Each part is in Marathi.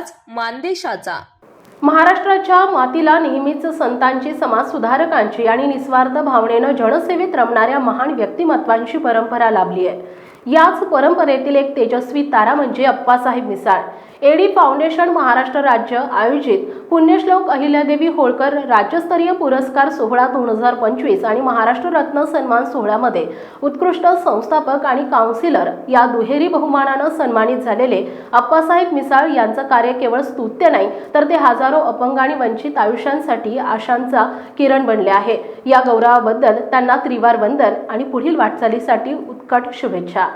आवाज मानदेशाचा. महाराष्ट्राच्या मातीला नेहमीच संतांची समाजसुधारकांची आणि निस्वार्थ भावनेनं जनसेवेत रमणाऱ्या महान व्यक्तिमत्वांची परंपरा लाभली आहे. याच परंपरेतील एक तेजस्वी तारा म्हणजे अप्पासाहेब मिसाळ. एडी फाउंडेशन महाराष्ट्र राज्य आयोजित पुण्यश्लोक अहिल्यादेवी होळकर राज्यस्तरीय पुरस्कार सोहळा दोन हजार पंचवीस आणि महाराष्ट्र रत्न सन्मान सोहळ्यामध्ये उत्कृष्ट संस्थापक आणि काउन्सिलर या दुहेरी बहुमानानं सन्मानित झालेले अप्पासाहेब मिसाळ यांचं कार्य केवळ स्तुत्य नाही तर ते हजारो अपंग आणि वंचित आयुष्यांसाठी आशांचा किरण बनले आहे. या गौरवाबद्दल त्यांना त्रिवार वंदन आणि पुढील वाटचालीसाठी उत्कट शुभेच्छा.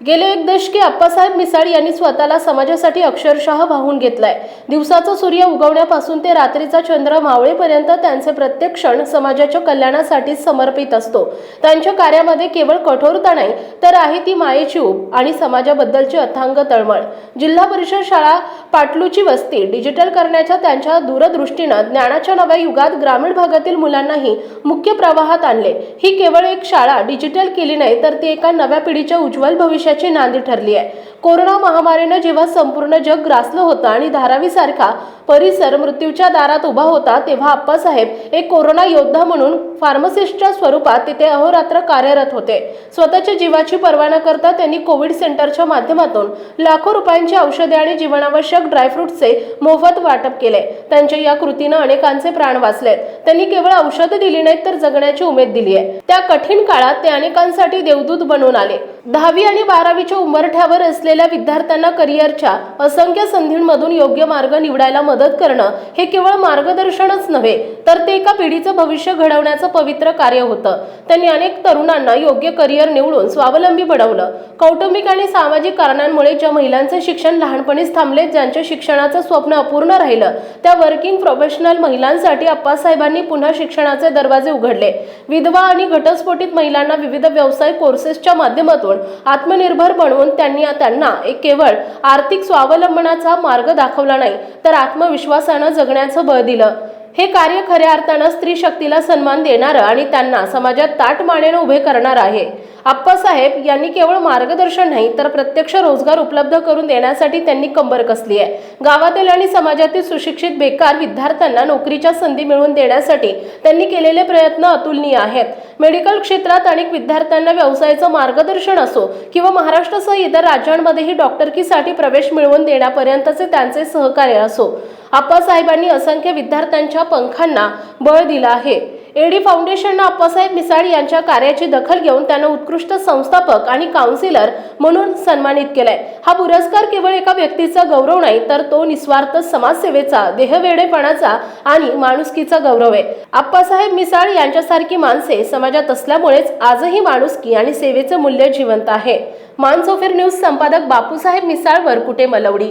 गेले एक दशके अप्पासाहेब मिसाळ यांनी स्वतःला समाजासाठी अक्षरशः वाहून घेतलाय. दिवसाचा सूर्य उगवण्यापासून ते रात्रीचा चंद्र मावळेपर्यंत त्यांचे प्रत्येक क्षण समाजाच्या कल्याणासाठी समर्पित असतो. त्यांच्या कार्यामध्ये केवळ कठोरता नाही तर आहे ती मायेची ऊब आणि समाजाबद्दलची अथांग तळमळ. जिल्हा परिषद शाळा पाटलूची वस्ती डिजिटल करण्याच्या त्यांच्या दूरदृष्टीनं ज्ञानाच्या नव्या युगात ग्रामीण भागातील मुलांनाही मुख्य प्रवाहात आणले. ही केवळ एक शाळा डिजिटल केली नाही तर ती एका नव्या पिढीच्या उज्ज्वल भविष्य भविष्याची नांदी ठरली आहे. कोरोना महामारीनं जेव्हा संपूर्ण जग ग्रासलं होतं आणि धारावीसारखा परिसर मृत्यूच्या दारात उभा होता तेव्हा आप्पासाहेब एक कोरोना योद्धा म्हणून फार्मसिस्टच्या स्वरूपात तिथे अहोरात्र कार्यरत होते. स्वतःच्या जीवाची पर्वा न करता त्यांनी कोविड सेंटरच्या माध्यमातून लाखो रुपयांची औषधे आणि जीवनावश्यक ड्रायफ्रुट्सचे मोफत वाटप केले. त्यांच्या या कृतीनं अनेकांचे प्राण वाचलेत. त्यांनी केवळ औषधं दिली नाहीत तर जगण्याची उमेद दिली आहे. त्या कठीण काळात ते अनेकांसाठी देवदूत बनून आले. दहावी आणि बारावीच्या उंबरठ्यावर असलेल्या विद्यार्थ्यांना करिअरच्या असंख्य संधींमधून योग्य मार्ग निवडायला मदत मदत करणं हे केवळ मार्गदर्शनच नव्हे तर ते एका पिढीचं भविष्य घडवण्याचं पवित्र कार्य होतं. त्यांनी अनेक तरुणांना योग्य करिअर निवडून स्वावलंबी बनवलं. कौटुंबिक आणि सामाजिक कारणांमुळे ज्या महिलांचे शिक्षण लहानपणीच थांबले ज्यांच्या शिक्षणाचं स्वप्न अपूर्ण राहिलं त्या वर्किंग प्रोफेशनल महिलांसाठी अप्पासाहेबांनी पुन्हा शिक्षणाचे दरवाजे उघडले. विधवा आणि घटस्फोटित महिलांना विविध व्यवसाय कोर्सेसच्या माध्यमातून आत्मनिर्भर बनवून त्यांनी त्यांना एक केवळ आर्थिक स्वावलंबनाचा मार्ग दाखवला नाही तर आत्म विश्वासानं जगण्याचं बळ दिलं. हे कार्य खऱ्या अर्थानं स्त्री शक्तीला सन्मान देणारं आणि त्यांना समाजात ताट मानेनं उभे करणार आहे. आप्पासाहेब यांनी केवळ मार्गदर्शन नाही तर प्रत्यक्ष रोजगार उपलब्ध करून देण्यासाठी त्यांनी कंबर कसली आहे. गावातील आणि समाजातील सुशिक्षित बेकार विद्यार्थ्यांना नोकरीच्या संधी मिळवून देण्यासाठी त्यांनी केलेले प्रयत्न अतुलनीय आहेत. मेडिकल क्षेत्रात अनेक विद्यार्थ्यांना व्यवसायाचं मार्गदर्शन असो किंवा महाराष्ट्रासह इतर राज्यांमध्येही डॉक्टरकीसाठी प्रवेश मिळवून देण्यापर्यंतचे त्यांचे सहकार्य असो. आप्पासाहेबांनी असंख्य विद्यार्थ्यांच्या पंखांना बळ दिला आहे. एडी फाउंडेशननं आप्पासाहेब मिसाळ यांच्या कार्याची दखल घेऊन त्यांना उत्कृष्ट संस्थापक आणि काउन्सिलर म्हणून सन्मानित केलाय. हा पुरस्कार केवळ एका व्यक्तीचा गौरव नाही तर तो निस्वार्थ समाजसेवेचा देहवेडेपणाचा आणि माणुसकीचा गौरव आहे. आप्पासाहेब मिसाळ यांच्यासारखी माणसे समाजात असल्यामुळेच आजही माणुसकी आणि सेवेचं मूल्य जिवंत आहे. मानसोफेर न्यूज संपादक बापूसाहेब मिसाळ वरकुटे मलवडी?